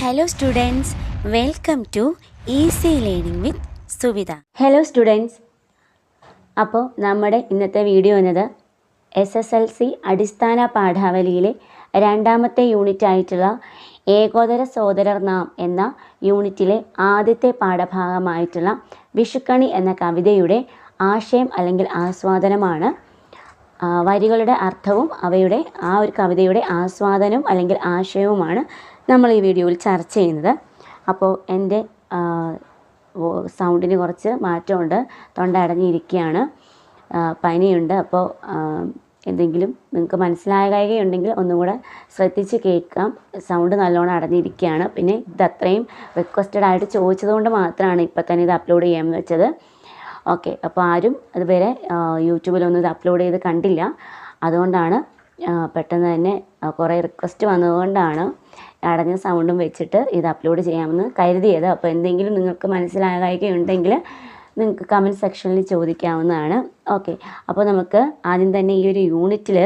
Hello students welcome to easy learning with Suvitha hello students അപ്പോൾ നമ്മുടെ ഇന്നത്തെ video എന്നത് എസ് എസ് എൽ സി അടിസ്ഥാന പാഠാവലിയിലെ രണ്ടാമത്തെ യൂണിറ്റ് ആയിട്ടുള്ള ഏകോദര സോദരർ നാം എന്ന യൂണിറ്റിലെ ആദ്യത്തെ പാഠഭാഗമായിട്ടുള്ള വിഷുക്കണി എന്ന കവിതയുടെ ആശയം അല്ലെങ്കിൽ ആസ്വാദനമാണ്. വരികളുടെ അർത്ഥവും അവയുടെ ആ ഒരു കവിതയുടെ ആസ്വാദനവും അല്ലെങ്കിൽ ആശയവുമാണ് നമ്മൾ ഈ വീഡിയോയിൽ ചർച്ച ചെയ്യുന്നത്. അപ്പോൾ എന്റെ സൗണ്ടിന് കുറച്ച് മാറ്റമുണ്ട്. തൊണ്ട അടഞ്ഞിരിക്കുകയാണ്. പനിയുണ്ട്. അപ്പോൾ എന്തെങ്കിലും നിങ്ങൾക്ക് മനസ്സിലാകുകയുണ്ടെങ്കിൽ ഒന്നും കൂടെ ശ്രദ്ധിച്ച് കേൾക്കാം. സൗണ്ട് നല്ലോണം അടഞ്ഞിരിക്കുകയാണ്. പിന്നെ ഇത് അത്രയും റിക്വസ്റ്റഡ് ആയിട്ട് ചോദിച്ചതുകൊണ്ട് മാത്രമാണ് ഇപ്പം തന്നെ ഇത് അപ്ലോഡ് ചെയ്യാമെന്ന് വെച്ചത്. ഓക്കെ. അപ്പോൾ ആരും അതുവരെ യൂട്യൂബിലൊന്നും ഇത് അപ്ലോഡ് ചെയ്ത് കണ്ടില്ല. അതുകൊണ്ടാണ് പെട്ടെന്ന് തന്നെ കുറേ റിക്വസ്റ്റ് വന്നതുകൊണ്ടാണ് അടഞ്ഞ സൗണ്ടും വെച്ചിട്ട് ഇത് അപ്ലോഡ് ചെയ്യാമെന്ന് കരുതിയത്. അപ്പോൾ എന്തെങ്കിലും നിങ്ങൾക്ക് മനസ്സിലാകുകയുണ്ടെങ്കിൽ നിങ്ങൾക്ക് കമന്റ് സെക്ഷനിൽ ചോദിക്കാവുന്നതാണ്. ഓക്കെ അപ്പോൾ നമുക്ക് ആദ്യം തന്നെ ഈ ഒരു യൂണിറ്റിൽ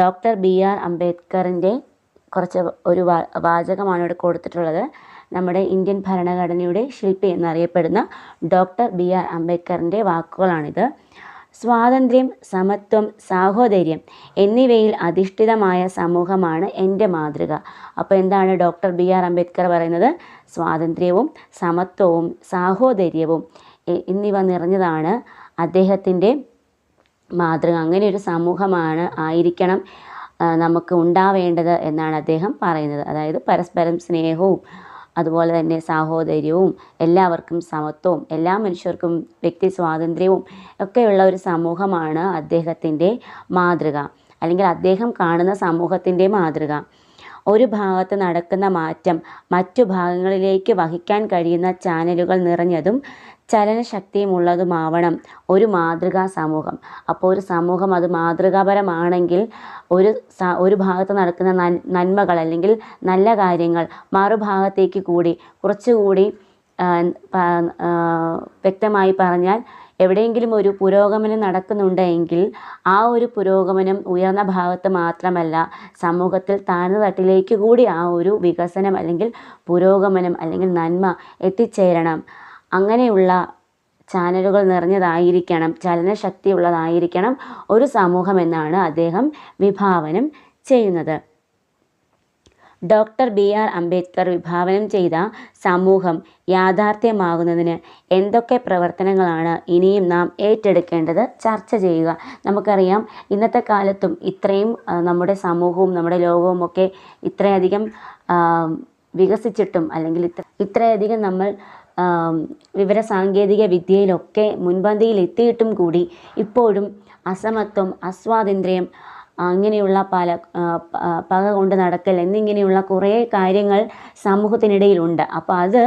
ഡോക്ടർ ബി ആർ അംബേദ്കറിന്റെ കുറച്ച് ഒരു വാചകമാണ് ഇവിടെ കൊടുത്തിട്ടുള്ളത്. നമ്മുടെ ഇന്ത്യൻ ഭരണഘടനയുടെ ശില്പി എന്നറിയപ്പെടുന്ന ഡോക്ടർ ബി ആർ അംബേദ്കറിന്റെ വാക്കുകളാണിത്. സ്വാതന്ത്ര്യം സമത്വം സാഹോദര്യം എന്നിവയിൽ അധിഷ്ഠിതമായ സമൂഹമാണ് എന്റെ മാതൃക. അപ്പോൾ എന്താണ് ഡോക്ടർ ബി ആർ അംബേദ്കർ പറയുന്നത്? സ്വാതന്ത്ര്യവും സമത്വവും സാഹോദര്യവും എന്നിവ നിറഞ്ഞതാണ് അദ്ദേഹത്തിന്റെ മാതൃക. അങ്ങനെ ഒരു സമൂഹമാണ് ആയിരിക്കണം നമുക്ക് ഉണ്ടാവേണ്ടത് എന്നാണ് അദ്ദേഹം പറയുന്നത്. അതായത് പരസ്പരം സ്നേഹവും അതുപോലെ തന്നെ സാഹോദര്യവും എല്ലാവർക്കും സമത്വവും എല്ലാ മനുഷ്യർക്കും വ്യക്തി സ്വാതന്ത്ര്യവും ഒക്കെയുള്ള ഒരു സമൂഹമാണ് അദ്ദേഹത്തിന്റെ മാതൃക. അല്ലെങ്കിൽ അദ്ദേഹം കാണുന്ന സമൂഹത്തിന്റെ മാതൃക. ഒരു ഭാഗത്ത് നടക്കുന്ന മാറ്റം മറ്റു ഭാഗങ്ങളിലേക്ക് വഹിക്കാൻ കഴിയുന്ന ചാനലുകൾ നിറഞ്ഞതും ചലനശക്തിയുമുള്ളതുമാവണം. ഒരു മാതൃകാ സമൂഹം. അപ്പോൾ ഒരു സമൂഹം അത് മാതൃകാപരമാണെങ്കിൽ ഒരു ഒരു ഭാഗത്ത് നടക്കുന്ന നന്മകൾ അല്ലെങ്കിൽ നല്ല കാര്യങ്ങൾ മറുഭാഗത്തേക്ക് കൂടി കുറച്ചുകൂടി വ്യക്തമായി പറഞ്ഞാൽ എവിടെയെങ്കിലും ഒരു പുരോഗമനം നടക്കുന്നുണ്ടെങ്കിൽ ആ ഒരു പുരോഗമനം ഉയർന്ന ഭാഗത്ത് മാത്രമല്ല സമൂഹത്തിൽ താഴ്ന്ന തട്ടിലേക്ക് കൂടി ആ ഒരു വികസനം അല്ലെങ്കിൽ പുരോഗമനം അല്ലെങ്കിൽ നന്മ എത്തിച്ചേരണം. അങ്ങനെയുള്ള ചാനലുകൾ നിറഞ്ഞതായിരിക്കണം ചലനശക്തിയുള്ളതായിരിക്കണം ഒരു സമൂഹം എന്നാണ് അദ്ദേഹം വിഭാവനം ചെയ്യുന്നത്. ഡോക്ടർ ബി ആർ അംബേദ്കർ വിഭാവനം ചെയ്ത സമൂഹം യാഥാർത്ഥ്യമാകുന്നതിന് എന്തൊക്കെ പ്രവർത്തനങ്ങളാണ് ഇനിയും നാം ഏറ്റെടുക്കേണ്ടത് ചർച്ച ചെയ്യുക. നമുക്കറിയാം ഇന്നത്തെ കാലത്തും ഇത്രയും നമ്മുടെ സമൂഹവും നമ്മുടെ ലോകവും ഒക്കെ ഇത്രയധികം വികസിച്ചിട്ടും അല്ലെങ്കിൽ ഇത്ര ഇത്രയധികം നമ്മൾ ആം, വിവര സാങ്കേതിക വിദ്യയിലൊക്കെ മുൻപന്തിയിൽ എത്തിയിട്ടും കൂടി ഇപ്പോഴും അസമത്വം അസ്വാതന്ത്ര്യം അങ്ങനെയുള്ള പല പക കൊണ്ട് നടക്കൽ എന്നിങ്ങനെയുള്ള കുറേ കാര്യങ്ങൾ സമൂഹത്തിനിടയിലുണ്ട്. അപ്പോൾ അത്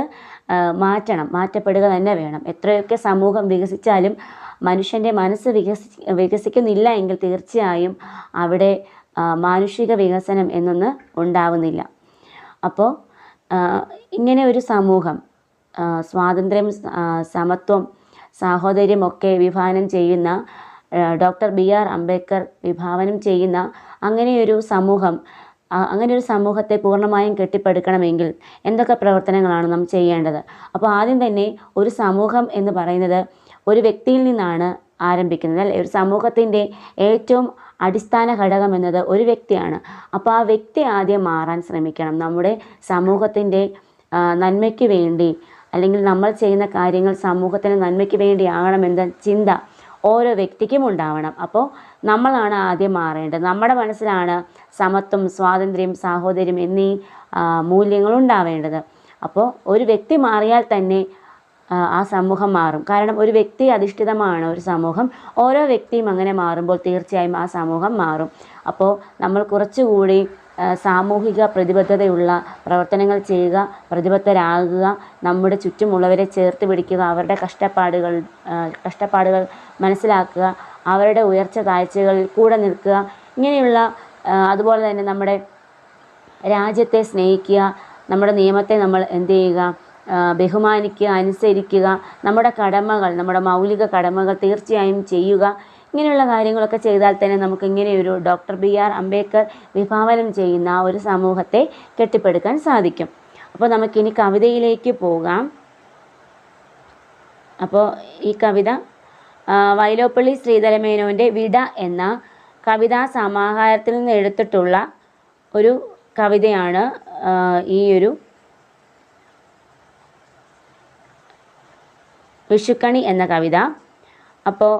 മാറ്റണം മാറ്റപ്പെടുക തന്നെ വേണം. എത്രയൊക്കെ സമൂഹം വികസിച്ചാലും മനുഷ്യന്റെ മനസ്സ് വികസി വികസിക്കുന്നില്ല എങ്കിൽ തീർച്ചയായും അവിടെ മാനുഷിക വികസനം എന്നൊന്ന് ഉണ്ടാവുന്നില്ല. അപ്പോൾ ഇങ്ങനെ ഒരു സമൂഹം സ്വാതന്ത്ര്യം സമത്വം സാഹോദര്യം ഒക്കെ വിഭാവനം ചെയ്യുന്ന ഡോക്ടർ ബി ആർ അംബേദ്കർ വിഭാവനം ചെയ്യുന്ന അങ്ങനെയൊരു സമൂഹം അങ്ങനെയൊരു സമൂഹത്തെ പൂർണമായും കെട്ടിപ്പടുക്കണമെങ്കിൽ എന്തൊക്കെ പ്രവർത്തനങ്ങളാണ് നാം ചെയ്യേണ്ടത്? അപ്പോൾ ആദ്യം തന്നെ ഒരു സമൂഹം എന്ന് പറയുന്നത് ഒരു വ്യക്തിയിൽ നിന്നാണ് ആരംഭിക്കുന്നത് അല്ലേ? ഒരു സമൂഹത്തിന്റെ ഏറ്റവും അടിസ്ഥാന ഘടകം എന്നത് ഒരു വ്യക്തിയാണ്. അപ്പോൾ ആ വ്യക്തി ആദ്യം മാറാൻ ശ്രമിക്കണം. നമ്മുടെ സമൂഹത്തിന്റെ നന്മയ്ക്ക് വേണ്ടി അല്ലെങ്കിൽ നമ്മൾ ചെയ്യുന്ന കാര്യങ്ങൾ സമൂഹത്തിന് നന്മയ്ക്ക് വേണ്ടി ആകണമെന്ന ചിന്ത ഓരോ വ്യക്തിക്കും ഉണ്ടാവണം. അപ്പോൾ നമ്മളാണ് ആദ്യം മാറേണ്ടത്. നമ്മുടെ മനസ്സിലാണ് സമത്വം സ്വാതന്ത്ര്യം സാഹോദര്യം എന്നീ മൂല്യങ്ങൾ ഉണ്ടാവേണ്ടത്. അപ്പോൾ ഒരു വ്യക്തി മാറിയാൽ തന്നെ ആ, സമൂഹം മാറും. കാരണം ഒരു വ്യക്തി അധിഷ്ഠിതമാണ് ഒരു സമൂഹം. ഓരോ വ്യക്തിയും അങ്ങനെ മാറുമ്പോൾ തീർച്ചയായും ആ സമൂഹം മാറും. അപ്പോൾ നമ്മൾ കുറച്ചുകൂടി സാമൂഹിക പ്രതിബദ്ധതയുള്ള പ്രവർത്തനങ്ങൾ ചെയ്യുക പ്രതിബദ്ധരാകുക നമ്മുടെ ചുറ്റുമുള്ളവരെ ചേർത്ത് പിടിക്കുക അവരുടെ കഷ്ടപ്പാടുകൾ കഷ്ടപ്പാടുകൾ മനസ്സിലാക്കുക അവരുടെ ഉയർച്ച താഴ്ചകളിൽ കൂടെ നിൽക്കുക ഇങ്ങനെയുള്ള അതുപോലെ തന്നെ നമ്മുടെ രാജ്യത്തെ സ്നേഹിക്കുക നമ്മുടെ നിയമത്തെ നമ്മൾ എന്ത് ചെയ്യുക ബഹുമാനിക്കുക അനുസരിക്കുക നമ്മുടെ കടമകൾ നമ്മുടെ മൗലിക കടമകൾ തീർച്ചയായും ചെയ്യുക ഇങ്ങനെയുള്ള കാര്യങ്ങളൊക്കെ ചെയ്താൽ തന്നെ നമുക്ക് ഇങ്ങനെയൊരു ഡോക്ടർ ബി ആർ അംബേദ്കർ വിഭാവനം ചെയ്യുന്ന ആ ഒരു സമൂഹത്തെ കെട്ടിപ്പടുക്കാൻ സാധിക്കും. അപ്പോൾ നമുക്കിനി കവിതയിലേക്ക് പോകാം. അപ്പോൾ ഈ കവിത വൈലോപ്പള്ളി ശ്രീധരമേനോന്റെ വിട എന്ന കവിതാ സമാഹാരത്തിൽ നിന്ന് എടുത്തിട്ടുള്ള ഒരു കവിതയാണ് ഈ ഒരു വിഷുക്കണി എന്ന കവിത. അപ്പോൾ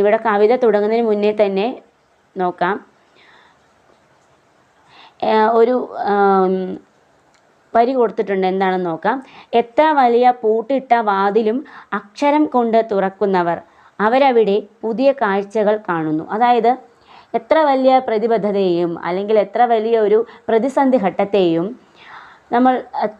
ഇവിടെ കവിത തുടങ്ങുന്നതിന് മുന്നേ തന്നെ നോക്കാം. ഒരു വരി കൊടുത്തിട്ടുണ്ട്. എന്താണെന്ന് നോക്കാം. എത്ര വലിയ പൂട്ടിട്ട വാതിലും അക്ഷരം കൊണ്ട് തുറക്കുന്നവർ അവരവിടെ പുതിയ കാഴ്ചകൾ കാണുന്നു. അതായത് എത്ര വലിയ പ്രതിബദ്ധതയെയും അല്ലെങ്കിൽ എത്ര വലിയ ഒരു പ്രതിസന്ധി ഘട്ടത്തെയും നമ്മൾ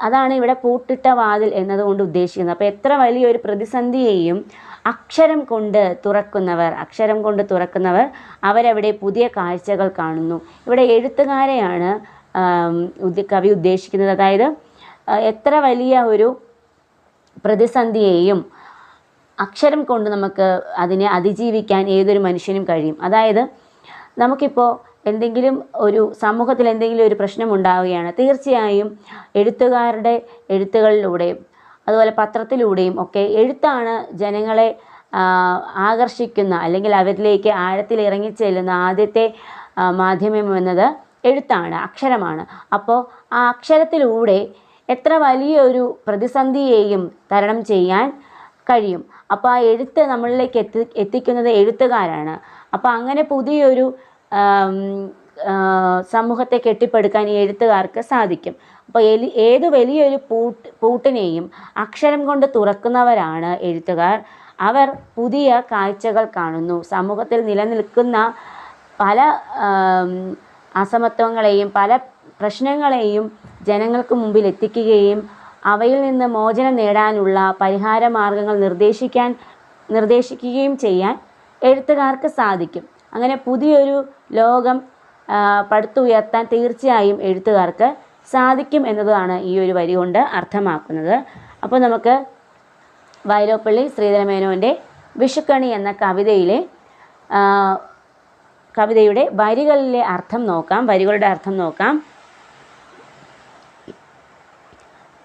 അതാണ് ഇവിടെ പൂട്ടിട്ട വാതിൽ എന്നതുകൊണ്ട് ഉദ്ദേശിക്കുന്നത്. അപ്പോൾ എത്ര വലിയ ഒരു പ്രതിസന്ധിയെയും അക്ഷരം കൊണ്ട് തുറക്കുന്നവർ അക്ഷരം കൊണ്ട് തുറക്കുന്നവർ അവരവിടെ പുതിയ കാഴ്ചകൾ കാണുന്നു. ഇവിടെ എഴുത്തുകാരെയാണ് കവി ഉദ്ദേശിക്കുന്നത്. അതായത് എത്ര വലിയ ഒരു പ്രതിസന്ധിയെയും അക്ഷരം കൊണ്ട് നമുക്ക് അതിനെ അതിജീവിക്കാൻ ഏതൊരു മനുഷ്യനും കഴിയും. അതായത് നമുക്കിപ്പോൾ എന്തെങ്കിലും ഒരു സമൂഹത്തിൽ എന്തെങ്കിലും ഒരു പ്രശ്നം ഉണ്ടാവുകയാണ് തീർച്ചയായും എഴുത്തുകാരുടെ എഴുത്തുകളിലൂടെയും അതുപോലെ പത്രത്തിലൂടെയും ഒക്കെ എഴുത്താണ് ജനങ്ങളെ ആകർഷിക്കുന്ന അല്ലെങ്കിൽ അവരിലേക്ക് ആഴത്തിൽ ഇറങ്ങിച്ചെല്ലുന്ന ആദ്യത്തെ മാധ്യമം എന്നത് എഴുത്താണ് അക്ഷരമാണ്. അപ്പോൾ ആ അക്ഷരത്തിലൂടെ എത്ര വലിയൊരു പ്രതിസന്ധിയെയും തരണം ചെയ്യാൻ കഴിയും. അപ്പോൾ ആ എഴുത്ത് നമ്മളിലേക്ക് എത്തി എത്തിക്കുന്നത് എഴുത്തുകാരാണ്. അപ്പോൾ അങ്ങനെ പുതിയൊരു സമൂഹത്തെ കെട്ടിപ്പടുക്കാൻ ഈ എഴുത്തുകാർക്ക് സാധിക്കും. അപ്പോൾ എലി ഏത് വലിയൊരു പൂട്ട് പൂട്ടിനെയും അക്ഷരം കൊണ്ട് തുറക്കുന്നവരാണ് എഴുത്തുകാർ. അവർ പുതിയ കാഴ്ചകൾ കാണുന്നു. സമൂഹത്തിൽ നിലനിൽക്കുന്ന പല അസമത്വങ്ങളെയും പല പ്രശ്നങ്ങളെയും ജനങ്ങൾക്ക് മുമ്പിൽ എത്തിക്കുകയും അവയിൽ നിന്ന് മോചനം നേടാനുള്ള പരിഹാര മാർഗങ്ങൾ നിർദ്ദേശിക്കാൻ നിർദ്ദേശിക്കുകയും ചെയ്യാൻ എഴുത്തുകാർക്ക് സാധിക്കും. അങ്ങനെ പുതിയൊരു ലോകം പടുത്തുയർത്താൻ തീർച്ചയായും എഴുത്തുകാർക്ക് സാധിക്കും എന്നതാണ് ഈ ഒരു വരി കൊണ്ട് അർത്ഥമാക്കുന്നത്. അപ്പോൾ നമുക്ക് വയലോപ്പള്ളി ശ്രീധരമേനോന്റെ വിഷുക്കണി എന്ന കവിതയിലെ കവിതയുടെ വരികളിലെ അർത്ഥം നോക്കാം വരികളുടെ അർത്ഥം നോക്കാം.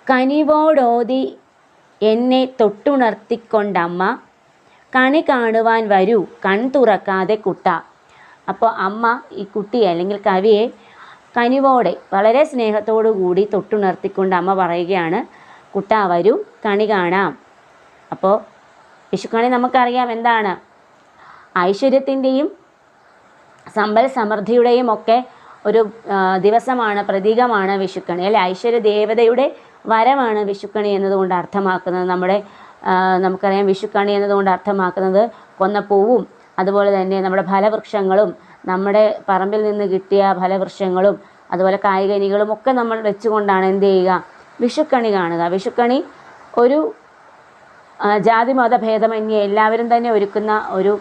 കനിവോടോതി എന്നെ തൊട്ടുണർത്തിക്കൊണ്ടമ്മ കണി കാണുവാൻ വരൂ കൺ തുറക്കാതെ കുട്ട. അപ്പോൾ അമ്മ ഈ കുട്ടിയെ അല്ലെങ്കിൽ കവിയെ കനിവോടെ വളരെ സ്നേഹത്തോടു കൂടി തൊട്ടുണർത്തിക്കൊണ്ട് അമ്മ പറയുകയാണ് കുട്ട വരൂ കണി കാണാം. അപ്പോൾ വിഷുക്കണി നമുക്കറിയാം എന്താണ്? ഐശ്വര്യത്തിന്റെയും സമ്പൽ സമൃദ്ധിയുടെയും ഒക്കെ ഒരു ദിവസമാണ് പ്രതീകമാണ് വിഷുക്കണി അല്ലെ ഐശ്വര്യ ദേവതയുടെ വരമാണ് വിഷുക്കണി എന്നതുകൊണ്ട് അർത്ഥമാക്കുന്നത്. നമ്മുടെ നമുക്കറിയാം വിഷുക്കണി എന്നതുകൊണ്ട് അർത്ഥമാക്കുന്നത് കൊന്ന പൂവും അതുപോലെ തന്നെ നമ്മുടെ ഫലവൃക്ഷങ്ങളും നമ്മുടെ പറമ്പിൽ നിന്ന് കിട്ടിയ ഫലവൃക്ഷങ്ങളും അതുപോലെ കായികനികളും ഒക്കെ നമ്മൾ വെച്ചുകൊണ്ടാണ് എന്ത് ചെയ്യുക? വിഷുക്കണി കാണുക. വിഷുക്കണി ഒരു ജാതി മത ഭേദമന്യേ എല്ലാവരും തന്നെ ഒരുക്കുന്ന ഒരു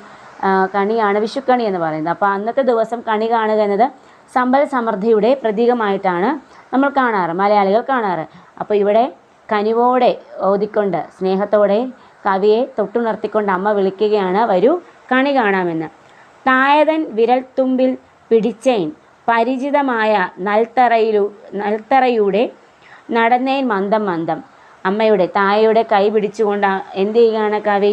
കണിയാണ് വിഷുക്കണി എന്ന് പറയുന്നത്. അപ്പോൾ അന്നത്തെ ദിവസം കണി കാണുക എന്നത് സമ്പൽ സമൃദ്ധിയുടെ പ്രതീകമായിട്ടാണ് നമ്മൾ കാണാറ് മലയാളികൾ കാണാറ്. അപ്പോൾ ഇവിടെ കനിവോടെ ഓതിക്കൊണ്ട് സ്നേഹത്തോടെ കവിയെ തൊട്ടുണർത്തിക്കൊണ്ട് അമ്മ വിളിക്കുകയാണ് വരൂ കണി കാണാമെന്ന്. തായതൻ വിരൽത്തുമ്പിൽ പിടിച്ചേൻ പരിചിതമായ നൽത്തറയിലു നൽത്തറയുടെ നടന്നേൻ മന്ദം മന്ദം. അമ്മയുടെ തായയുടെ കൈ പിടിച്ചുകൊണ്ട് എന്ത് ചെയ്യുകയാണ് കവി?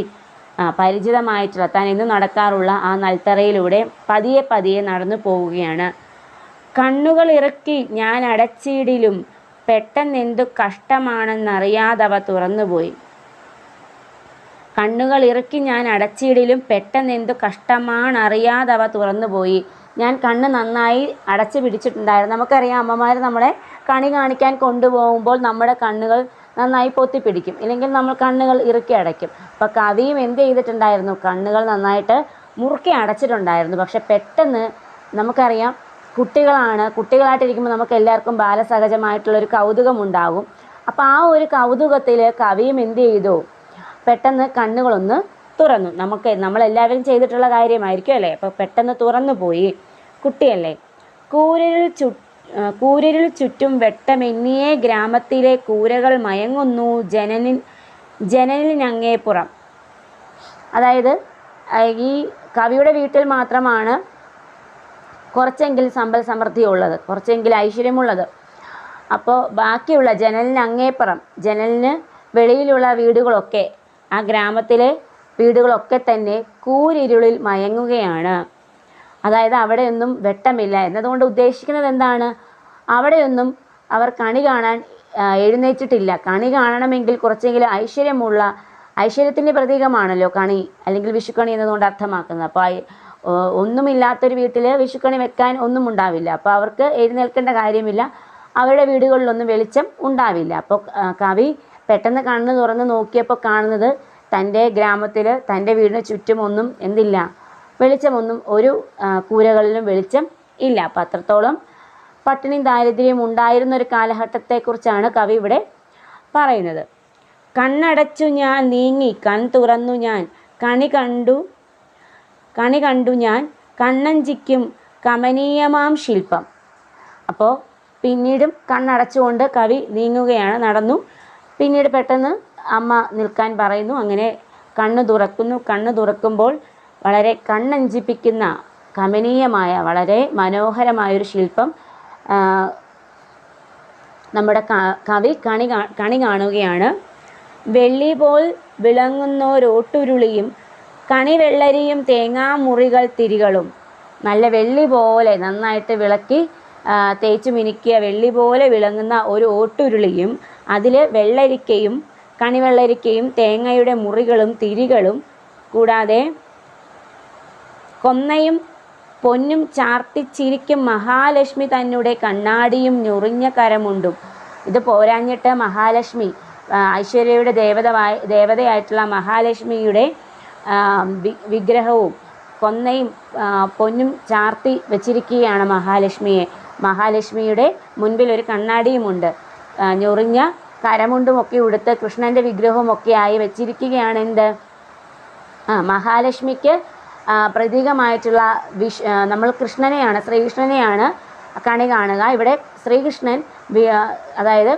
പരിചിതമായിട്ടുള്ള താൻ എന്നും നടക്കാറുള്ള ആ നൽത്തറയിലൂടെ പതിയെ പതിയെ നടന്നു പോവുകയാണ്. കണ്ണുകൾ ഇറക്കി ഞാൻ അടച്ചിടിലും പെട്ടെന്നെന്തു കഷ്ടമാണെന്നറിയാതവ തുറന്നുപോയി. കണ്ണുകൾ ഇറുക്കി ഞാൻ അടച്ചിടിലും പെട്ടെന്നെന്തു കഷ്ടമാണറിയാതവ തുറന്നുപോയി. ഞാൻ കണ്ണ് നന്നായി അടച്ചു പിടിച്ചിട്ടുണ്ടായിരുന്നു. നമുക്കറിയാം അമ്മമാർ നമ്മളെ കണി കാണിക്കാൻ കൊണ്ടുപോകുമ്പോൾ നമ്മുടെ കണ്ണുകൾ നന്നായി പൊത്തിപ്പിടിക്കും. ഇല്ലെങ്കിൽ നമ്മൾ കണ്ണുകൾ ഇറുക്കി അടയ്ക്കും. അപ്പോൾ കവിയും എന്ത് ചെയ്തിട്ടുണ്ടായിരുന്നു? കണ്ണുകൾ നന്നായിട്ട് മുറുക്കി അടച്ചിട്ടുണ്ടായിരുന്നു. പക്ഷെ പെട്ടെന്ന് നമുക്കറിയാം കുട്ടികളാണ്. കുട്ടികളായിട്ടിരിക്കുമ്പോൾ നമുക്ക് എല്ലാവർക്കും ബാലസഹജമായിട്ടുള്ളൊരു കൗതുകമുണ്ടാകും അപ്പോൾ ആ ഒരു കൗതുകത്തിൽ കവിയും എന്ത് ചെയ്തു? പെട്ടെന്ന് കണ്ണുകളൊന്ന് തുറന്നു. നമുക്ക് നമ്മളെല്ലാവരും ചെയ്തിട്ടുള്ള കാര്യമായിരിക്കും അല്ലേ? അപ്പോൾ പെട്ടെന്ന് തുറന്നു പോയി. കുട്ടിയല്ലേ? കൂരിൽ ചു കൂരിൽ ചുറ്റും വെട്ടമെന്നിയെ ഗ്രാമത്തിലെ കൂരകൾ മയങ്ങുന്നു ജനനിൽ ജനനിലിനങ്ങേപ്പുറം അതായത് ഈ കവിയുടെ വീട്ടിൽ മാത്രമാണ് കുറച്ചെങ്കിൽ സമ്പൽ സമൃദ്ധിയുള്ളത് കുറച്ചെങ്കിൽ ഐശ്വര്യമുള്ളത്. അപ്പോൾ ബാക്കിയുള്ള ജനലിന് അങ്ങേപ്പുറം ജനലിന് വെളിയിലുള്ള വീടുകളൊക്കെ ആ ഗ്രാമത്തിലെ വീടുകളൊക്കെ തന്നെ കൂരിരുളിൽ മയങ്ങുകയാണ്. അതായത് അവിടെയൊന്നും വെട്ടമില്ല. എന്നതുകൊണ്ട് ഉദ്ദേശിക്കുന്നത് എന്താണ്? അവിടെയൊന്നും അവർ കണി കാണാൻ എഴുന്നേറ്റിട്ടില്ല. കണി കാണണമെങ്കിൽ കുറച്ചെങ്കിലും ഐശ്വര്യമുള്ള ഐശ്വര്യത്തിന്റെ പ്രതീകമാണല്ലോ കണി അല്ലെങ്കിൽ വിഷുക്കണി എന്നതുകൊണ്ട് അർത്ഥമാക്കുന്നത്. അപ്പോൾ ഒന്നുമില്ലാത്തൊരു വീട്ടിൽ വിഷുക്കണി വെക്കാൻ ഒന്നും ഉണ്ടാവില്ല. അപ്പോൾ അവർക്ക് എഴുന്നേൽക്കേണ്ട കാര്യമില്ല. അവരുടെ വീടുകളിലൊന്നും വെളിച്ചം ഉണ്ടാവില്ല. അപ്പോൾ കവി പെട്ടെന്ന് കണ്ണ് തുറന്ന് നോക്കിയപ്പോൾ കാണുന്നത് തന്റെ ഗ്രാമത്തിൽ തന്റെ വീടിന് ചുറ്റുമൊന്നും എന്തില്ല. വെളിച്ചമൊന്നും ഒരു കൂരകളിലും വെളിച്ചം ഇല്ല. അപ്പം അത്രത്തോളം പട്ടിണിയും ദാരിദ്ര്യവും ഉണ്ടായിരുന്ന ഒരു കാലഘട്ടത്തെക്കുറിച്ചാണ് കവി ഇവിടെ പറയുന്നത്. കണ്ണടച്ചു ഞാൻ നീങ്ങി കൺ തുറന്നു ഞാൻ കണി കണ്ടു കണി കണ്ടു ഞാൻ കണ്ണഞ്ചിക്കും കമനീയമാം ശില്പം. അപ്പോൾ പിന്നീടും കണ്ണടച്ചുകൊണ്ട് കവി നീങ്ങുകയാണ് നടന്നു. പിന്നീട് പെട്ടെന്ന് അമ്മ നിൽക്കാൻ പറയുന്നു. അങ്ങനെ കണ്ണ് തുറക്കുന്നു. കണ്ണ് തുറക്കുമ്പോൾ വളരെ കണ്ണഞ്ചിപ്പിക്കുന്ന കമനീയമായ വളരെ മനോഹരമായൊരു ശില്പം നമ്മുടെ കവി കണി കണി കാണുകയാണ്. വെള്ളി പോൽ വിളങ്ങുന്നോരോട്ടുരുളിയും കണിവെള്ളരിയും തേങ്ങാമുറികൾ തിരികളും നല്ല വെള്ളി പോലെ നന്നായിട്ട് വിളക്കി തേച്ച് മിനുക്കിയ വെള്ളി പോലെ വിളങ്ങുന്ന ഒരു ഓട്ടുരുളിയും അതിൽ വെള്ളരിക്കയും കണിവെള്ളരിക്കയും തേങ്ങയുടെ മുറികളും തിരികളും കൂടാതെ കൊന്നയും പൊന്നും ചാർത്തിച്ചിരിക്കും മഹാലക്ഷ്മി തന്നെ കണ്ണാടിയും ഞൊറിഞ്ഞ കരമുണ്ടും. ഇത് പോരാഞ്ഞിട്ട് മഹാലക്ഷ്മി ഐശ്വര്യയുടെ ദേവത ദേവതയായിട്ടുള്ള മഹാലക്ഷ്മിയുടെ വിഗ്രഹവും കൊന്നയും പൊന്നും ചാർത്തി വച്ചിരിക്കുകയാണ് മഹാലക്ഷ്മിയെ. മഹാലക്ഷ്മിയുടെ മുൻപിൽ ഒരു കണ്ണാടിയുമുണ്ട്. ഞൊറിഞ്ഞ കരമുണ്ടുമൊക്കെ ഉടുത്ത് കൃഷ്ണന്റെ വിഗ്രഹവുമൊക്കെ ആയി വെച്ചിരിക്കുകയാണ് എന്ത്? ആ മഹാലക്ഷ്മിക്ക് പ്രതീകമായിട്ടുള്ള വിഷ് നമ്മൾ കൃഷ്ണനെയാണ് ശ്രീകൃഷ്ണനെയാണ് കണി കാണുക. ഇവിടെ ശ്രീകൃഷ്ണൻ അതായത്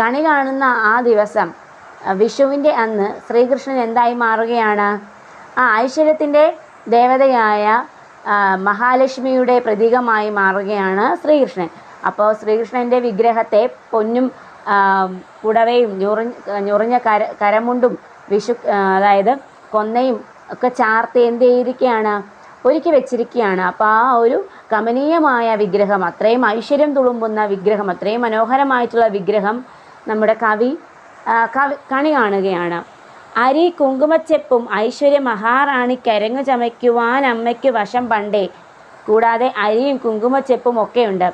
കണി കാണുന്ന ആ ദിവസം വിഷുവിന്റെ അന്ന് ശ്രീകൃഷ്ണൻ എന്തായി മാറുകയാണ്? ആ ഐശ്വര്യത്തിന്റെ ദേവതയായ മഹാലക്ഷ്മിയുടെ പ്രതീകമായി മാറുകയാണ് ശ്രീകൃഷ്ണൻ. അപ്പോൾ ശ്രീകൃഷ്ണന്റെ വിഗ്രഹത്തെ പൊന്നും പുടവയും ഞുറി ഞുറിഞ്ഞ കര കരമുണ്ടും വിഷു അതായത് കൊന്നയും ഒക്കെ ചാർത്ത് എന്ത് ചെയ്തിരിക്കുകയാണ് ഒരുക്കി വെച്ചിരിക്കുകയാണ് അപ്പോൾ ആ ഒരു കമനീയമായ വിഗ്രഹം അത്രയും ഐശ്വര്യം തുളുമ്പുന്ന വിഗ്രഹം അത്രയും മനോഹരമായിട്ടുള്ള വിഗ്രഹം നമ്മുടെ കവി കവി കണി കാണുകയാണ്. അരി കുങ്കുമച്ചെപ്പും ഐശ്വര്യ മഹാറാണി കരങ്ങു ചമയ്ക്കുവാൻ അമ്മയ്ക്ക് വശം പണ്ടേ. കൂടാതെ അരിയും കുങ്കുമച്ചെപ്പും ഒക്കെയുണ്ട്.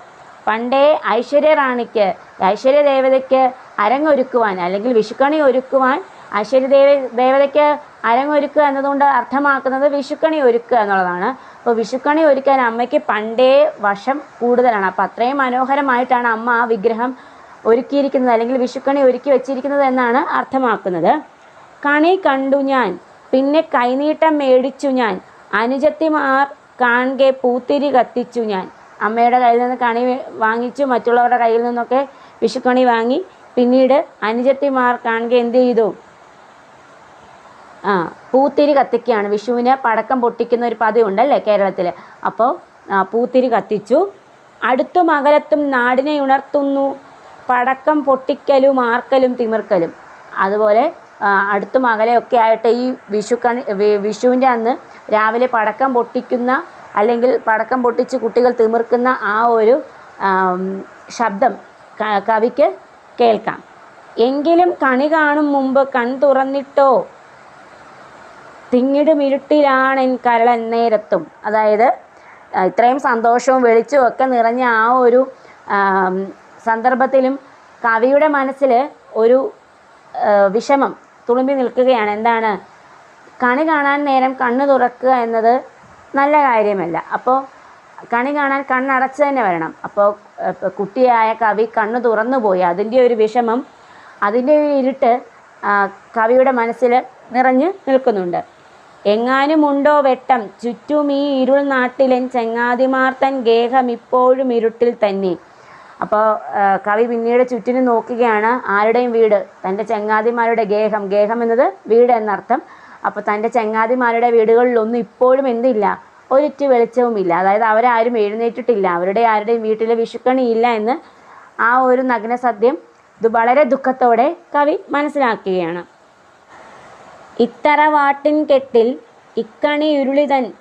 പണ്ടേ ഐശ്വര്യ റാണിക്ക് ഐശ്വര്യ ദേവതയ്ക്ക് അരങ്ങൊരുക്കുവാൻ അല്ലെങ്കിൽ വിഷുക്കണി ഒരുക്കുവാൻ ഐശ്വര്യ ദേവ ദേവതയ്ക്ക് അരങ്ങൊരുക്കുക എന്നതുകൊണ്ട് അർത്ഥമാക്കുന്നത് വിഷുക്കണി ഒരുക്കുക എന്നുള്ളതാണ്. അപ്പോൾ വിഷുക്കണി ഒരുക്കാൻ അമ്മയ്ക്ക് പണ്ടേ വശം കൂടുതലാണ്. അപ്പോൾ അത്രയും മനോഹരമായിട്ടാണ് അമ്മ ആ വിഗ്രഹം ഒരുക്കിയിരിക്കുന്നത് അല്ലെങ്കിൽ വിഷുക്കണി ഒരുക്കി വെച്ചിരിക്കുന്നത് എന്നാണ് അർത്ഥമാക്കുന്നത്. കണി കണ്ടു ഞാൻ പിന്നെ കൈനീട്ടം മേടിച്ചു ഞാൻ അനുജത്തിമാർ കാണെ പൂത്തിരി കത്തിച്ചു ഞാൻ. അമ്മയുടെ കയ്യിൽ നിന്ന് കണി വാങ്ങിച്ചു മറ്റുള്ളവരുടെ കയ്യിൽ നിന്നൊക്കെ വിഷുക്കണി വാങ്ങി. പിന്നീട് അനുജത്തിമാർ കാണുക എന്ത് ചെയ്തു? ആ പൂത്തിരി കത്തിക്കുകയാണ്. വിഷുവിന് പടക്കം പൊട്ടിക്കുന്ന ഒരു പതിവുണ്ടല്ലേ കേരളത്തിൽ അപ്പോൾ പൂത്തിരി കത്തിച്ചു. അടുത്തും അകലത്തും നാടിനെ ഉണർത്തുന്നു. പടക്കം പൊട്ടിക്കലും ആർക്കലും തിമിർക്കലും. അതുപോലെ അടുത്തും അകലെയൊക്കെ ആയിട്ട് ഈ വിഷുക്കണി വിഷുവിന്റെ അന്ന് രാവിലെ പടക്കം പൊട്ടിക്കുന്ന അല്ലെങ്കിൽ പടക്കം പൊട്ടിച്ച് കുട്ടികൾ തിമിർക്കുന്ന ആ ഒരു ശബ്ദം കവിക്ക് കേൾക്കാം. എങ്കിലും കണി കാണും മുമ്പ് കൺ തുറന്നിട്ടോ? തിങ്ങിടുമിരുട്ടിലാണെൻ കരളൻ നേരത്തും. അതായത് ഇത്രയും സന്തോഷവും വെളിച്ചവും ഒക്കെ നിറഞ്ഞ ആ ഒരു സന്ദർഭത്തിലും കവിയുടെ മനസ്സിൽ ഒരു വിഷമം തുളുമ്പി നിൽക്കുകയാണ്. എന്താണ്? കണി കാണാൻ നേരം കണ്ണ് തുറക്കുക എന്നത് നല്ല കാര്യമല്ല. അപ്പോൾ കണി കാണാൻ കണ്ണടച്ച് തന്നെ വരണം. അപ്പോൾ കുട്ടിയായ കവി കണ്ണ് തുറന്നു പോയി. അതിന്റെ ഒരു വിഷമം അതിന്റെ ഒരു ഇരുട്ട് കവിയുടെ മനസ്സിൽ നിറഞ്ഞ് നിൽക്കുന്നുണ്ട്. എങ്ങാനുമുണ്ടോ വെട്ടം? ചുറ്റും ഈ ഇരുൾ നാട്ടിലെൻ ചെങ്ങാതിമാർത്തൻ ഗേഹം ഇപ്പോഴും ഇരുട്ടിൽ തന്നെ. അപ്പോൾ കവി പിന്നീട് ചുറ്റിനും നോക്കുകയാണ്. ആരുടെയും വീട്? തന്റെ ചങ്ങാതിമാരുടെ ഗേഹം. ഗേഹം എന്നത് വീട് എന്നർത്ഥം അപ്പോൾ തന്റെ ചങ്ങാതിമാരുടെ വീടുകളിലൊന്നും ഇപ്പോഴും എന്തില്ല? ഒരിറ്റ് വെളിച്ചവുമില്ല. അതായത് അവരാരും എഴുന്നേറ്റിട്ടില്ല. അവരുടെ ആരുടെയും വീട്ടിൽ വിഷുക്കണിയില്ല എന്ന് ആ ഒരു നഗ്ന ഇത് വളരെ ദുഃഖത്തോടെ കവി മനസ്സിലാക്കുകയാണ്. ഇത്തറവാട്ടിൻ കെട്ടിൽ ഇക്കണി ഉരുളിതൻ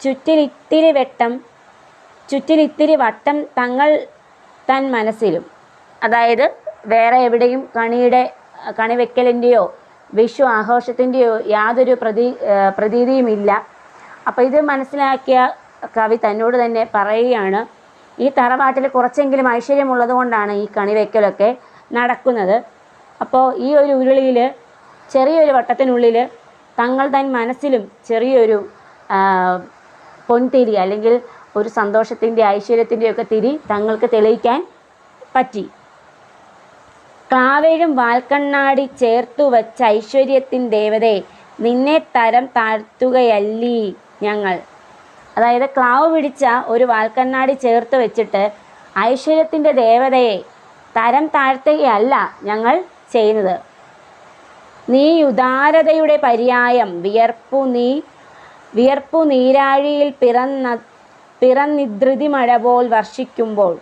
ചുറ്റിലിത്തിരി വെട്ടം ചുറ്റിലിത്തിരി വട്ടം തങ്ങൾ തൻ മനസ്സിലും. അതായത് വേറെ എവിടെയും കണിയുടെ കണി വെക്കലിന്റെയോ വിഷു ആഘോഷത്തിന്റെയോ യാതൊരു പ്രതീ പ്രതീതിയുമില്ല. അപ്പോൾ ഇത് മനസ്സിലാക്കിയ കവി തന്നോട് തന്നെ പറയുകയാണ് ഈ തറവാട്ടിൽ കുറച്ചെങ്കിലും ഐശ്വര്യമുള്ളത് കൊണ്ടാണ് ഈ കണി വെക്കലൊക്കെ നടക്കുന്നത്. അപ്പോൾ ഈ ഒരു ഉരുളിയിൽ ചെറിയൊരു വട്ടത്തിനുള്ളിൽ തങ്ങൾ തൻ മനസ്സിലും ചെറിയൊരു പൊൻതിരി അല്ലെങ്കിൽ ഒരു സന്തോഷത്തിന്റെ ഐശ്വര്യത്തിന്റെയൊക്കെ തിരി തങ്ങൾക്ക് തെളിയിക്കാൻ പറ്റി. ക്ലാവേഴും വാൽക്കണ്ണാടി ചേർത്തു വച്ച ഐശ്വര്യത്തിൻ ദേവതയെ നിന്നെ തരം താഴ്ത്തുകയല്ലീ ഞങ്ങൾ. അതായത് ക്ലാവ് പിടിച്ച ഒരു വാൽക്കണ്ണാടി ചേർത്ത് വെച്ചിട്ട് ഐശ്വര്യത്തിന്റെ ദേവതയെ തരം താഴ്ത്തുകയല്ല ഞങ്ങൾ ചെയ്യുന്നത്. നീ ഉദാരതയുടെ പര്യായം വിയർപ്പു നീ വിയർപ്പു നീരാഴിയിൽ പിറന്ന പിറന്നിധൃതി മഴ പോൽ വർഷിക്കുമ്പോൾ.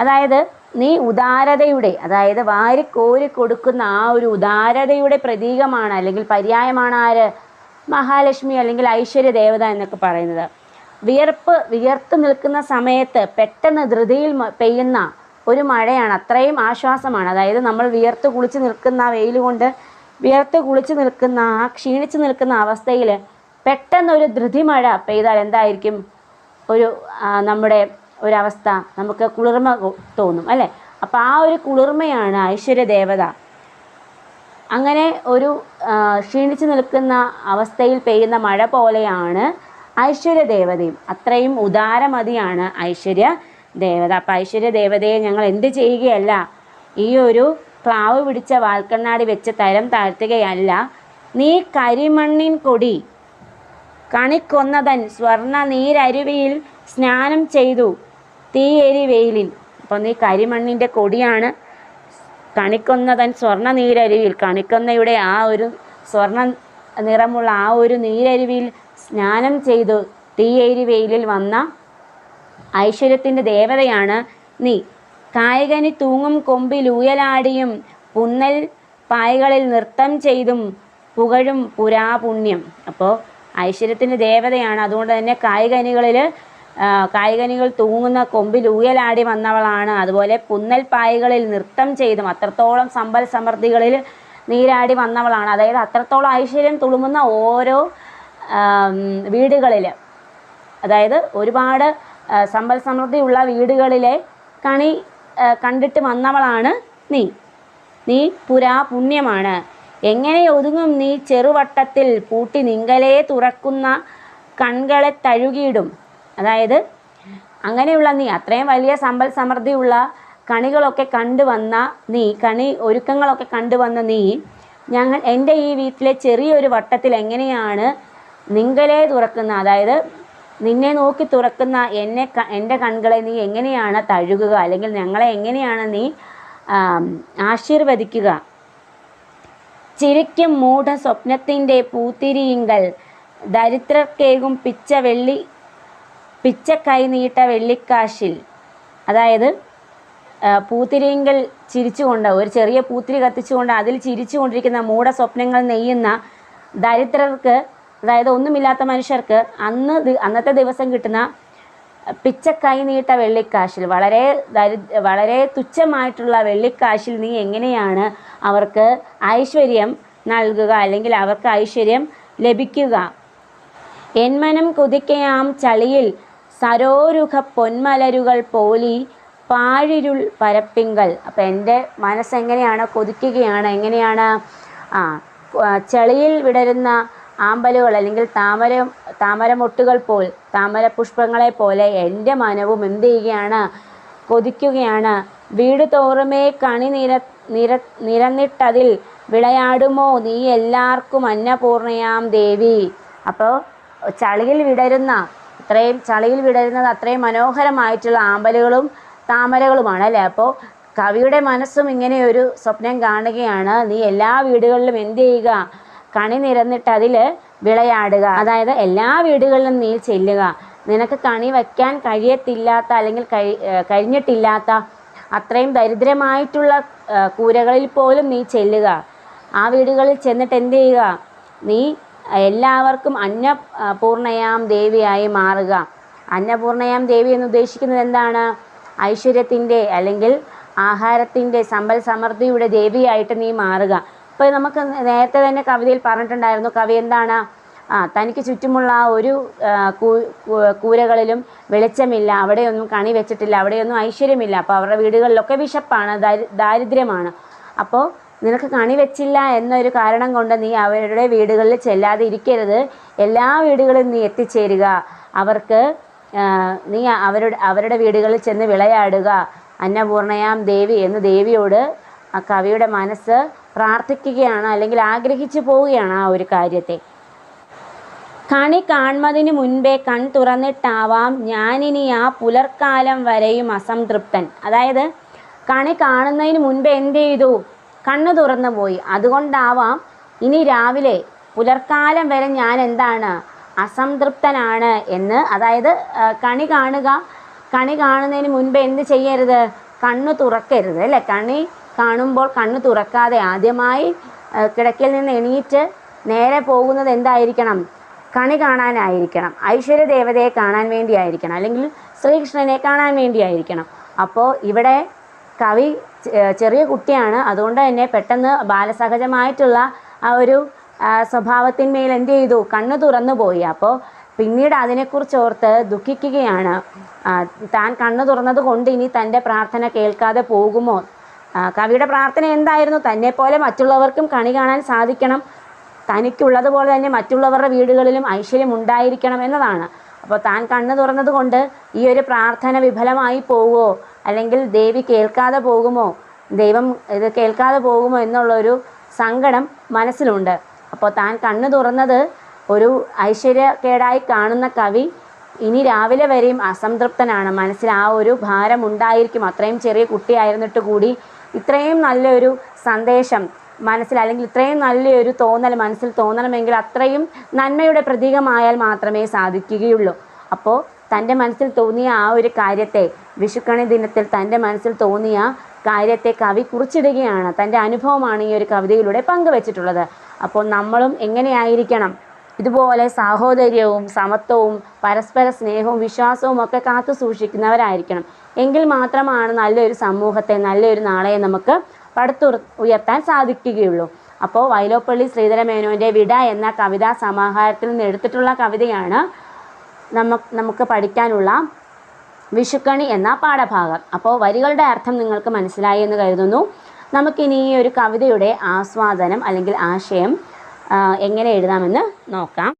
അതായത് നീ ഉദാരതയുടെ അതായത് വാരി കോരി കൊടുക്കുന്ന ആ ഒരു ഉദാരതയുടെ പ്രതീകമാണ് അല്ലെങ്കിൽ പര്യായമാണ് ആര്? മഹാലക്ഷ്മി അല്ലെങ്കിൽ ഐശ്വര്യ ദേവത എന്നൊക്കെ പറയുന്നത്. വിയർപ്പ് വിയർത്ത് നിൽക്കുന്ന സമയത്ത് പെട്ടെന്ന് ധൃതിയിൽ പെയ്യുന്ന ഒരു മഴയാണ്. അത്രയും ആശ്വാസമാണ്. അതായത് നമ്മൾ വിയർത്ത് കുളിച്ച് നിൽക്കുന്ന വെയിൽ കൊണ്ട് വിയർത്ത് കുളിച്ച് നിൽക്കുന്ന ആ ക്ഷീണിച്ച് നിൽക്കുന്ന അവസ്ഥയിൽ പെട്ടെന്നൊരു ധൃതി മഴ പെയ്താൽ എന്തായിരിക്കും? ഒരു നമ്മുടെ ഒരവസ്ഥ നമുക്ക് കുളിർമ തോന്നും അല്ലേ? അപ്പോൾ ആ ഒരു കുളിർമയാണ് ഐശ്വര്യ ദേവത. അങ്ങനെ ഒരു ക്ഷീണിച്ചു നിൽക്കുന്ന അവസ്ഥയിൽ പെയ്യുന്ന മഴ പോലെയാണ് ഐശ്വര്യ ദേവതയും. അത്രയും ഉദാരമതിയാണ് ഐശ്വര്യ ദേവത. അപ്പം ഐശ്വര്യ ദേവതയെ ഞങ്ങൾ എന്ത് ചെയ്യുകയല്ല ഈ ഒരു പ്ലാവ് പിടിച്ച വാൽക്കണ്ണാടി വെച്ച് തരം താഴ്ത്തുകയല്ല. നീ കരിമണ്ണിൻ കൊടി കണിക്കൊന്നതൻ സ്വർണ നീരരുവിയിൽ സ്നാനം ചെയ്തു. തീയേരി വെയിലിൽ. അപ്പം നീ കരിമണ്ണിന്റെ കൊടിയാണ് കണിക്കൊന്നതൻ സ്വർണ നീരരുവിൽ കണിക്കൊന്നയുടെ ആ ഒരു സ്വർണ നിറമുള്ള ആ ഒരു നീരരുവിൽ സ്നാനം ചെയ്തു തീയേരി വെയിലിൽ വന്ന ഐശ്വര്യത്തിന്റെ ദേവതയാണ് നീ. കായകനി തൂങ്ങും കൊമ്പിൽ ഉയലാടിയും പുന്നൽ പായകളിൽ നൃത്തം ചെയ്തും പുകഴും പുരാപുണ്യം. അപ്പോൾ ഐശ്വര്യത്തിന്റെ ദേവതയാണ്. അതുകൊണ്ട് തന്നെ കായികനികളിൽ കായികനികൾ തൂങ്ങുന്ന കൊമ്പിൽ ഊയലാടി വന്നവളാണ്. അതുപോലെ പുന്നൽ പായകളിൽ നൃത്തം ചെയ്തും അത്രത്തോളം സമ്പൽ സമൃദ്ധികളിൽ നീരാടി വന്നവളാണ്. അതായത് അത്രത്തോളം ഐശ്വര്യം തുളുമുന്ന ഓരോ വീടുകളിൽ. അതായത് ഒരുപാട് സമ്പൽ സമൃദ്ധിയുള്ള വീടുകളിലെ കണി കണ്ടിട്ട് വന്നവളാണ് നീ. നീ പുരാ പുണ്യമാണ് എങ്ങനെ ഒതുങ്ങും നീ ചെറുവട്ടത്തിൽ പൂട്ടി നിങ്കലേ തുറക്കുന്ന കൺകളെ തഴുകിയിടും. അതായത് അങ്ങനെയുള്ള നീ അത്രയും വലിയ സമ്പൽ സമൃദ്ധിയുള്ള കണികളൊക്കെ കണ്ടുവന്ന നീ കണി ഒരുക്കങ്ങളൊക്കെ കണ്ടുവന്ന നീ ഞങ്ങൾ എന്റെ ഈ വീട്ടിലെ ചെറിയൊരു വട്ടത്തിൽ എങ്ങനെയാണ് നിങ്ങളെ തുറക്കുന്ന അതായത് നിന്നെ നോക്കി തുറക്കുന്ന എന്നെ എന്റെ കൺകളെ നീ എങ്ങനെയാണ് തഴുകുക അല്ലെങ്കിൽ ഞങ്ങളെ എങ്ങനെയാണ് നീ ആശീർവദിക്കുക? ചിരിക്കും മൂഢ സ്വപ്നത്തിന്റെ പൂത്തിരിയിങ്കൽ ദരിദ്രർക്കേകും പിച്ച വെള്ളി പിച്ച കൈ നീട്ട വെള്ളിക്കാശിൽ അതായത് പൂത്തിരിങ്കൽ ചിരിച്ചുകൊണ്ട് ഒരു ചെറിയ പൂത്തിരി കത്തിച്ചുകൊണ്ട് അതിൽ ചിരിച്ചുകൊണ്ടിരിക്കുന്ന മൂട സ്വപ്നങ്ങൾ നെയ്യുന്ന ദരിദ്രർക്ക് അതായത് ഒന്നുമില്ലാത്ത മനുഷ്യർക്ക് അന്ന് അന്നത്തെ ദിവസം കിട്ടുന്ന പിച്ചക്കൈ നീട്ട വെള്ളിക്കാശിൽ വളരെ ദരി വളരെ തുച്ഛമായിട്ടുള്ള വെള്ളിക്കാശിൽ നീ എങ്ങനെയാണ് അവർക്ക് ഐശ്വര്യം നൽകുക അല്ലെങ്കിൽ അവർക്ക് ഐശ്വര്യം ലഭിക്കുക? എന്മനം കുതിക്കയാം ചളിയിൽ സരോരുഖ പൊന്മലരുകൾ പോലി പാഴിരുൾ പരപ്പിങ്കൽ. അപ്പം എന്റെ മനസ്സെങ്ങനെയാണ്? കൊതിക്കുകയാണ്. എങ്ങനെയാണ്? ആ ചെളിയിൽ വിടരുന്ന ആമ്പലുകൾ അല്ലെങ്കിൽ താമര താമരമൊട്ടുകൾ പോൽ താമര പുഷ്പങ്ങളെ പോലെ എന്റെ മനവും എന്ത് ചെയ്യുകയാണ്? കൊതിക്കുകയാണ്. വീട് തോറുമേ കണി നിര നിര നിരന്നിട്ടതിൽ വിളയാടുമോ? നീ എല്ലാവർക്കും അന്നപൂർണയാം ദേവി. അപ്പോൾ ചളിയിൽ വിടരുന്ന അത്രയും ചളിയിൽ വിടരുന്നത് അത്രയും മനോഹരമായിട്ടുള്ള ആമ്പലുകളും താമരകളുമാണ് അല്ലേ? അപ്പോൾ കവിയുടെ മനസ്സും ഇങ്ങനെയൊരു സ്വപ്നം കാണുകയാണ്. നീ എല്ലാ വീടുകളിലും എന്ത് ചെയ്യുക? കണി നിരന്നിട്ട് അതിൽ വിളയാടുക. അതായത് എല്ലാ വീടുകളിലും നീ ചെല്ലുക. നിനക്ക് കണി വയ്ക്കാൻ കഴിയത്തില്ലാത്ത അല്ലെങ്കിൽ കഴി കഴിഞ്ഞിട്ടില്ലാത്ത അത്രയും ദരിദ്രമായിട്ടുള്ള കൂരകളിൽ പോലും നീ ചെല്ലുക. ആ വീടുകളിൽ ചെന്നിട്ട് എന്ത് ചെയ്യുക? നീ എല്ലാവർക്കും അന്ന പൂർണയാം ദേവിയായി മാറുക. അന്നപൂർണയാം ദേവി എന്ന് ഉദ്ദേശിക്കുന്നത് എന്താണ്? ഐശ്വര്യത്തിന്റെ അല്ലെങ്കിൽ ആഹാരത്തിന്റെ സമ്പൽ സമൃദ്ധിയുടെ ദേവിയായിട്ട് നീ മാറുക. ഇപ്പോൾ നമുക്ക് നേരത്തെ തന്നെ കവിതയിൽ പറഞ്ഞിട്ടുണ്ടായിരുന്നു കവി എന്താണ്? ആ തനിക്ക് ചുറ്റുമുള്ള ഒരു കൂരകളിലും വെളിച്ചമില്ല അവിടെയൊന്നും കണി വെച്ചിട്ടില്ല അവിടെയൊന്നും ഐശ്വര്യമില്ല അപ്പോൾ അവരുടെ വീടുകളിലൊക്കെ വിശപ്പാണ് ദാരി- ദാരിദ്ര്യമാണ്. അപ്പോൾ നിനക്ക് കണി വെച്ചില്ല എന്നൊരു കാരണം കൊണ്ട് നീ അവരുടെ വീടുകളിൽ ചെല്ലാതെ ഇരിക്കരുത്. എല്ലാ വീടുകളിലും നീ എത്തിച്ചേരുക. അവർക്ക് നീ അവരുടെ അവരുടെ വീടുകളിൽ ചെന്ന് വിളയാടുക. അന്നപൂർണയാം ദേവി എന്ന് ദേവിയോട് ആ കവിയുടെ മനസ്സ് പ്രാർത്ഥിക്കുകയാണ് അല്ലെങ്കിൽ ആഗ്രഹിച്ചു പോവുകയാണ് ആ ഒരു കാര്യത്തെ. കണി കാൺമതിനു മുൻപേ കൺ തുറന്നിട്ടാവാം ഞാനിനി ആ പുലർക്കാലം വരെയും അസംതൃപ്തൻ. അതായത് കണി കാണുന്നതിന് മുൻപേ എന്ത് ചെയ്തു? കണ്ണു തുറന്നു പോയി. അതുകൊണ്ടാവാം ഇനി രാവിലെ പുലർക്കാലം വരെ ഞാൻ എന്താണ് അസംതൃപ്തനാണ് എന്ന്. അതായത് കണി കാണുക. കണി കാണുന്നതിന് മുൻപ് എന്ത് ചെയ്യരുത്? കണ്ണു തുറക്കരുത് അല്ലേ? കണി കാണുമ്പോൾ കണ്ണു തുറക്കാതെ ആദ്യമായി കിടക്കിൽ നിന്ന് എണീറ്റ് നേരെ പോകുന്നത് എന്തായിരിക്കണം? കണി കാണാനായിരിക്കണം. ഐശ്വര്യ ദേവതയെ കാണാൻ വേണ്ടിയായിരിക്കണം. അല്ലെങ്കിൽ ശ്രീകൃഷ്ണനെ കാണാൻ വേണ്ടിയായിരിക്കണം. അപ്പോൾ ഇവിടെ കവി ചെറിയ കുട്ടിയാണ്. അതുകൊണ്ട് തന്നെ പെട്ടെന്ന് ബാലസഹജമായിട്ടുള്ള ആ ഒരു സ്വഭാവത്തിന്മേൽ എന്ത് ചെയ്തു? കണ്ണ് തുറന്നു പോയി. അപ്പോൾ പിന്നീട് അതിനെക്കുറിച്ച് ഓർത്ത് ദുഃഖിക്കുകയാണ് താൻ കണ്ണു തുറന്നത് കൊണ്ട് ഇനി തന്റെ പ്രാർത്ഥന കേൾക്കാതെ പോകുമോ? കവിയുടെ പ്രാർത്ഥന എന്തായിരുന്നു? തന്നെപ്പോലെ പോലെ മറ്റുള്ളവർക്കും കണി കാണാൻ സാധിക്കണം. തനിക്കുള്ളതുപോലെ തന്നെ മറ്റുള്ളവരുടെ വീടുകളിലും ഐശ്വര്യം ഉണ്ടായിരിക്കണം എന്നതാണ്. അപ്പോൾ താൻ കണ്ണു തുറന്നത് കൊണ്ട് ഈ ഒരു പ്രാർത്ഥന വിഫലമായി പോവുമോ അല്ലെങ്കിൽ ദേവി കേൾക്കാതെ പോകുമോ? ദൈവം ഇത് കേൾക്കാതെ പോകുമോ എന്നുള്ളൊരു സങ്കടം മനസ്സിലുണ്ട്. അപ്പോൾ താൻ കണ്ണു തുറന്നത് ഒരു ഐശ്വര്യക്കേടായി കാണുന്ന കവി ഇനി രാവിലെ വരെയും അസംതൃപ്തനാണ്. മനസ്സിൽ ആ ഒരു ഭാരം ഉണ്ടായിരിക്കും. അത്രയും ചെറിയ കുട്ടിയായിരുന്നിട്ട് കൂടി ഇത്രയും നല്ലൊരു സന്ദേശം മനസ്സിൽ അല്ലെങ്കിൽ ഇത്രയും നല്ലൊരു തോന്നൽ മനസ്സിൽ തോന്നണമെങ്കിൽ അത്രയും നന്മയുടെ പ്രതീകമായാൽ മാത്രമേ സാധിക്കുകയുള്ളൂ. അപ്പോൾ തന്റെ മനസ്സിൽ തോന്നിയ ആ ഒരു കാര്യത്തെ വിഷുക്കണി ദിനത്തിൽ തന്റെ മനസ്സിൽ തോന്നിയ കാര്യത്തെ കവി കുറിച്ചിടുകയാണ്. തന്റെ അനുഭവമാണ് ഈ ഒരു കവിതയിലൂടെ പങ്കുവച്ചിട്ടുള്ളത്. അപ്പോൾ നമ്മളും എങ്ങനെയായിരിക്കണം? ഇതുപോലെ സാഹോദര്യവും സമത്വവും പരസ്പര സ്നേഹവും വിശ്വാസവും ഒക്കെ കാത്തു സൂക്ഷിക്കുന്നവരായിരിക്കണം. എങ്കിൽ മാത്രമാണ് നല്ലൊരു സമൂഹത്തെ നല്ലൊരു നാളെ നമുക്ക് പടുത്തുർ ഉയർത്താൻ സാധിക്കുകയുള്ളൂ. അപ്പോൾ വൈലോപ്പള്ളി ശ്രീധരമേനോന്റെ വിട എന്ന കവിതാ സമാഹാരത്തിൽ നിന്ന് എടുത്തിട്ടുള്ള കവിതയാണ് നമുക്ക് നമുക്ക് പഠിക്കാനുള്ള വിഷുക്കണി എന്ന പാഠഭാഗം. അപ്പോൾ വരികളുടെ അർത്ഥം നിങ്ങൾക്ക് മനസ്സിലായി എന്ന് കരുതുന്നു. നമുക്കിനി ഈ ഒരു കവിതയുടെ ആസ്വാദനം അല്ലെങ്കിൽ ആശയം എങ്ങനെ എഴുതാമെന്ന് നോക്കാം.